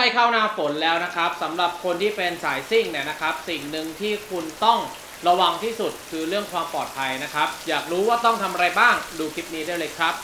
ใกล้เข้าหน้าฝนแล้วนะครับสำหรับคนที่เป็นสายซิ่งเนี่ยนะครับ สิ่งหนึ่งที่คุณต้องระวังที่สุดคือเรื่องความปลอดภัยนะครับ อยากรู้ว่าต้องทำอะไรบ้างดูคลิปนี้ได้เลยครับ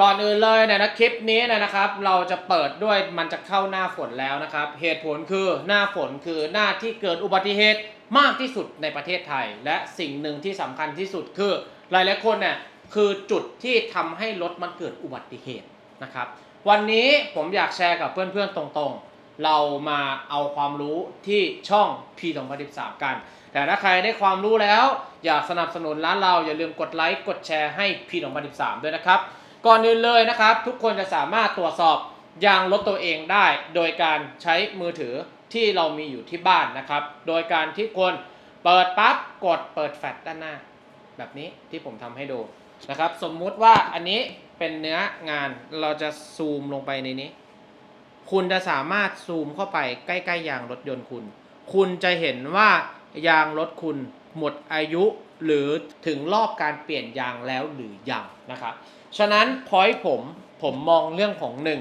ก่อนอื่นเลยเนี่ยนะคลิปนี้เนยนะครับ เราจะเปิดด้วยมันจะเข้าหน้าฝนแล้วนะครับ เหตุผลคือหน้าฝนคือหน้าที่เกิดอุบัติเหตุมากที่สุดในประเทศไทย และสิ่งหนึ่งที่สำคัญที่สุดคือ หลายหลายคนเนี่ย คือจุดที่ทำให้รถมันเกิดอุบัติเหตุนะครับ วันนี้ผมอยากแชร์กับเพื่อนๆตรงๆ เรามาเอาความรู้ที่ช่อง P 2013กัน แต่ถ้าใครได้ความรู้แล้ว อยากสนับสนุนร้านเราอย่าลืมกดไลค์กดแชร์ให้ P 2013ด้วยนะครับ ก่อนอื่นเลยนะครับ ทุกคนจะสามารถตรวจสอบยางรถตัวเองได้ โดยการใช้มือถือที่เรามีอยู่ที่บ้านนะครับ โดยการที่คนเปิดปั๊บกดเปิดแฟลชด้านหน้า แบบนี้ที่ผมทำให้ดู นะครับ สมมุติว่าอันนี้เป็นเนื้องานเราจะซูมลงไปในนี้ คุณจะสามารถซูมเข้าไปใกล้ๆยางรถยนต์คุณ คุณจะเห็นว่ายางรถคุณหมดอายุหรือถึงรอบการเปลี่ยนยางแล้วหรือยังนะครับ ฉะนั้นพอยผมผมมองเรื่องของหนึ่ง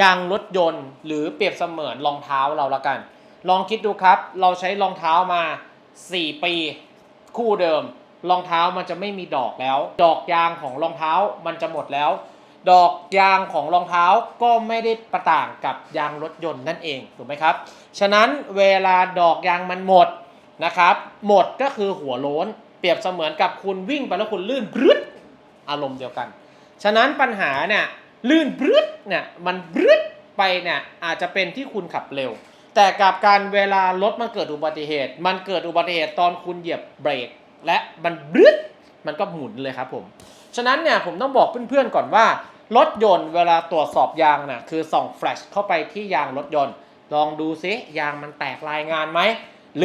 ยางรถยนต์หรือเปรียบเสมือนรองเท้าเราละกัน ลองคิดดูครับ เราใช้รองเท้ามา 4 ปี คู่เดิม รองเท้ามันจะไม่มีดอกแล้ว ดอกยางของรองเท้ามันจะหมดแล้ว ดอกยางของรองเท้าก็ไม่ได้ประต่างกับยางรถยนต์นั่นเองถูกไหมครับ ฉะนั้นเวลาดอกยางมันหมดนะครับ หมดก็คือหัวโล้น เปรียบเสมือนกับคุณวิ่งไปแล้วคุณลื่นบรึดอารมณ์เดียวกัน ฉะนั้นปัญหาเนี่ยลื่นบรึดเนี่ยมันบรึดไปเนี่ยอาจจะเป็นที่คุณขับเร็ว แต่กับการเวลารถมันเกิดอุบัติเหตุ มันเกิดอุบัติเหตุตอนคุณเหยียบเบรก และมันบรึดมันก็หมุนเลยครับผม ฉะนั้นเนี่ยผมต้องบอกเพื่อนๆก่อนว่า รถยนต์เวลาตรวจสอบยางน่ะคือส่องแฟลชเข้าไปที่ยางรถยนต์ ลองดูซิยางมันแตกรายงานไหม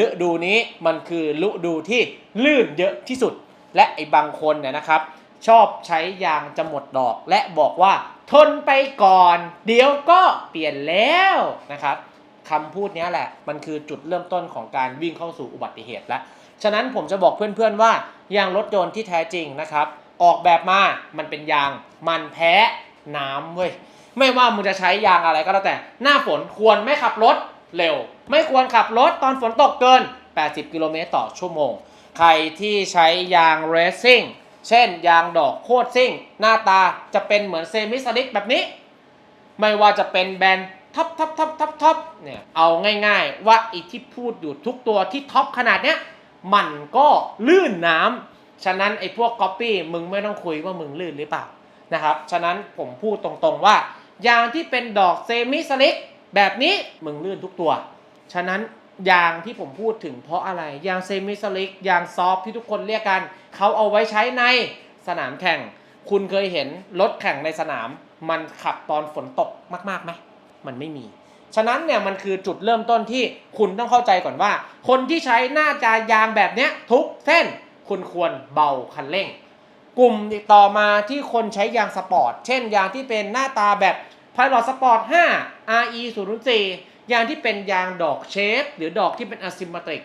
ฤดูนี้มันคือฤดูที่ลื่นเยอะที่สุด และไอ้บางคนเนี่ยนะครับ ชอบใช้ยางจะหมดดอก และบอกว่าทนไปก่อน เดี๋ยวก็เปลี่ยนแล้วนะครับคำพูดนี้แหละ มันคือจุดเริ่มต้นของการวิ่งเข้าสู่อุบัติเหตุแล้ว ฉะนั้นผมจะบอกเพื่อนๆว่ายางรถยนต์ที่แท้จริงนะครับ ออกแบบมา มันเป็นยาง มันแพ้น้ำเว้ย ไม่ว่ามึงจะใช้ยางอะไรก็แล้วแต่ หน้าฝนควรไม่ขับรถเร็ว ไม่ควรขับรถตอนฝนตกเกิน 80 กิโลเมตรต่อชั่วโมง ใครที่ใช้ยางเรซซิ่ง เช่น ยางดอกโคตรซิ่ง หน้าตาจะเป็นเหมือนเซมิสลิกแบบนี้ ไม่ว่าจะเป็นแบรนด์ท็อปท็อปท็อปท็อปท็อปเนี่ย เอาง่ายๆ ว่าอีที่พูดอยู่ทุกตัวที่ท็อปขนาดเนี้ย มันก็ลื่นน้ำฉะนั้นไอ้พวกก๊อปปี้มึงไม่ต้องคุยว่ามึงลื่นหรือเปล่านะครับ ฉะนั้นผมพูดตรงๆว่า ยางที่เป็นดอกเซมิสลิกแบบนี้มึงลื่นทุกตัว ฉะนั้นยางที่ผมพูดถึงเพราะอะไร ยางเซมิสลิกยางซอฟที่ทุกคนเรียกกันเขาเอาไว้ใช้ในสนามแข่ง คุณเคยเห็นรถแข่งในสนาม มันขับตอนฝนตกมากๆไหมมันไม่มี ฉะนั้นเนี่ยมันคือจุดเริ่มต้นที่คุณต้องเข้าใจก่อนว่า คนที่ใช้หน้าจายางแบบเนี้ยทุกเส้นคุณควรเบาคันเร่ง กลุ่มต่อมาที่คนใช้ยางสปอร์ต เช่นยางที่เป็นหน้าตาแบบ Pilot Sport 5 RE 0 4ยางที่เป็นยางดอกเชฟ หรือดอกที่เป็น asymmetric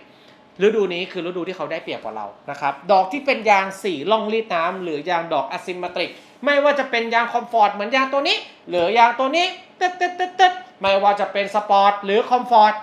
ฤดูนี้คือฤดูที่เขาได้เปรียบกว่าเรานะครับ ดอกที่เป็นยางสีล่องรีดน้ำหรือยางดอก asymmetric ไม่ว่าจะเป็นยางคอมฟอร์ตเหมือนยางตัวนี้ หรือยางตัวนี้ตึ๊ดตึ๊ดตึ๊ดตึ๊ด ไม่ว่าจะเป็นสปอร์ตหรือคอมฟอร์ต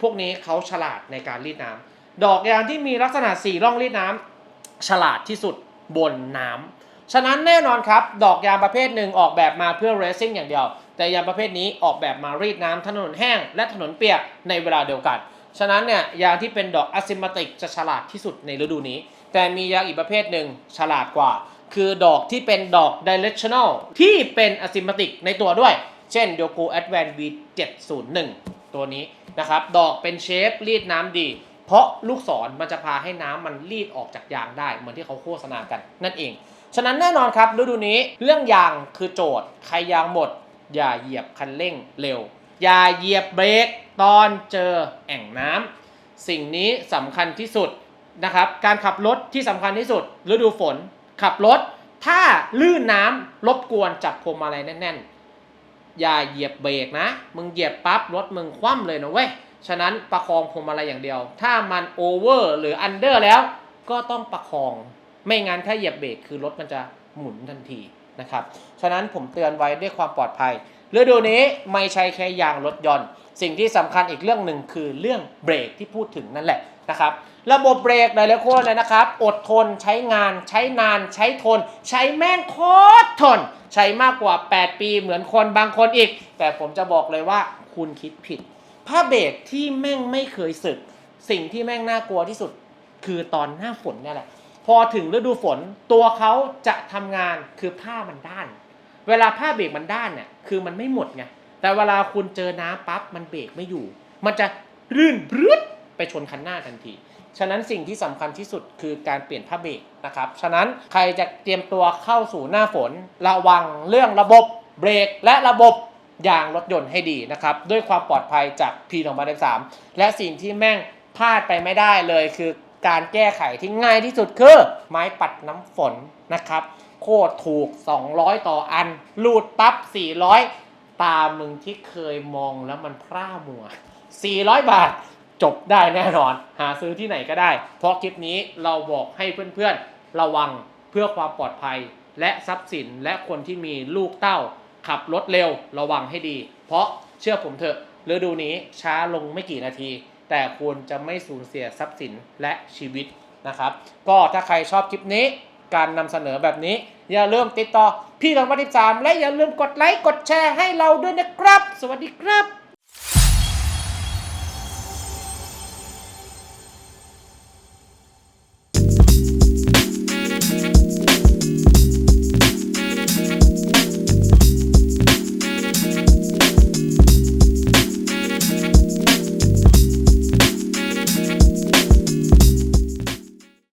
พวกนี้เขาฉลาดในการรีดน้ำดอกยางที่มีลักษณะสีล่องรีดน้ำฉลาดที่สุดบนน้ำฉะนั้นแน่นอนครับ ดอกยางประเภทหนึ่งออกแบบมาเพื่อเรซซิ่งอย่างเดียว แต่ยางประเภทนี้ออกแบบมารีดน้ำถนนแห้ง และถนนเปียกในเวลาเดียวกัน ฉะนั้นเนี่ยยางที่เป็นดอกอะซิม e ติกจะฉลาดที่สุดในฤดูนี้ แต่มียางอีกประเภทหนึ่งฉลาดกว่า คือดอกที่เป็นดอก directional ที่เป็นอะซิม e ติกในตัวด้วย เช่น d o k o Advance V701 ตัวนี้นะครับ ดอกเป็นเชฟรีดน้ำดี เพราะลูกศรมันจะพาให้น้ำมันรีดออกจากยางได้ เหมือนที่เขาโฆษณากันนั่นเอง ฉะนั้นแน่นอนครับฤดูนี้เรื่องยางคือโจทย์ ใครยางหมด อย่าเหยียบคันเร่งเร็ว อย่าเหยียบเบรกตอนเจอแอ่งน้ำสิ่งนี้สำคัญที่สุดนะครับ การขับรถที่สำคัญที่สุดฤดูฝนขับรถถ้าลื่นน้ำรบกวนจับพวงมาลัยแน่นๆ อย่าเหยียบเบรกนะ มึงเหยียบปั๊บรถมึงคว่ำเลยนะเว้ย ฉะนั้นประคองพวงมาลัยอย่างเดียว ถ้ามันโอเวอร์หรืออันเดอร์แล้ว ก็ต้องประคอง ไม่งั้นถ้าเหยียบเบรกคือรถมันจะหมุนทันทีนะครับ ฉะนั้นผมเตือนไว้ด้วยความปลอดภัยฤดูนี้ไม่ใช่แค่ยางรถยนต์ สิ่งที่สำคัญอีกเรื่องหนึ่งคือเรื่องเบรกที่พูดถึงนั่นแหละ นะครับระบบเบรกหลายๆคนเลยนะครับ อดทนใช้งานใช้นานใช้ทน ใช้แม่งโคตรทน ใช้มากกว่า 8 ปีเหมือนคนบางคนอีก แต่ผมจะบอกเลยว่าคุณคิดผิดผ้าเบรกที่แม่งไม่เคยสึก สิ่งที่แม่งน่ากลัวที่สุด คือตอนหน้าฝนนี่แหละ พอถึงฤดูฝนตัวเขาจะทำงานคือผ้ามันด้าน เวลาผ้าเบรกมันด้านเนี่ยคือมันไม่หมดไงแต่เวลาคุณเจอน้ำปั๊บมันเบรกไม่อยู่ มันจะรื่นบรึด ไปชนคันหน้าทันที ฉะนั้นสิ่งที่สำคัญที่สุดคือการเปลี่ยนผ้าเบรกนะครับ ฉะนั้นใครจะเตรียมตัวเข้าสู่หน้าฝน ระวังเรื่องระบบเบรกและระบบยางรถยนต์ให้ดีนะครับ ด้วยความปลอดภัยจาก P 2 0 3และสิ่งที่แม่งพลาดไปไม่ได้เลยคือการแก้ไขที่ง่ายที่สุดคือ ไม้ปัดน้ำฝนนะครับ โคตรถูก 200 ต่ออันรูดปั๊บ 400 ตามมึงที่เคยมองแล้วมันพร่ามัว 400 บาท จบได้แน่นอน หาซื้อที่ไหนก็ได้ เพราะคลิปนี้เราบอกให้เพื่อนๆ ระวังเพื่อความปลอดภัย และทรัพย์สินและคนที่มีลูกเต้า ขับรถเร็วระวังให้ดี เพราะเชื่อผมเถอะฤดูนี้ช้าลงไม่กี่นาที แต่คุณจะไม่สูญเสียทรัพย์สินและชีวิตนะครับ ก็ถ้าใครชอบคลิปนี้ การนำเสนอแบบนี้ อย่าลืมติดต่อพี่ทางวันที่สามและอย่าลืมกดไลค์กดแชร์ให้เราด้วยนะครับ สวัสดีครับ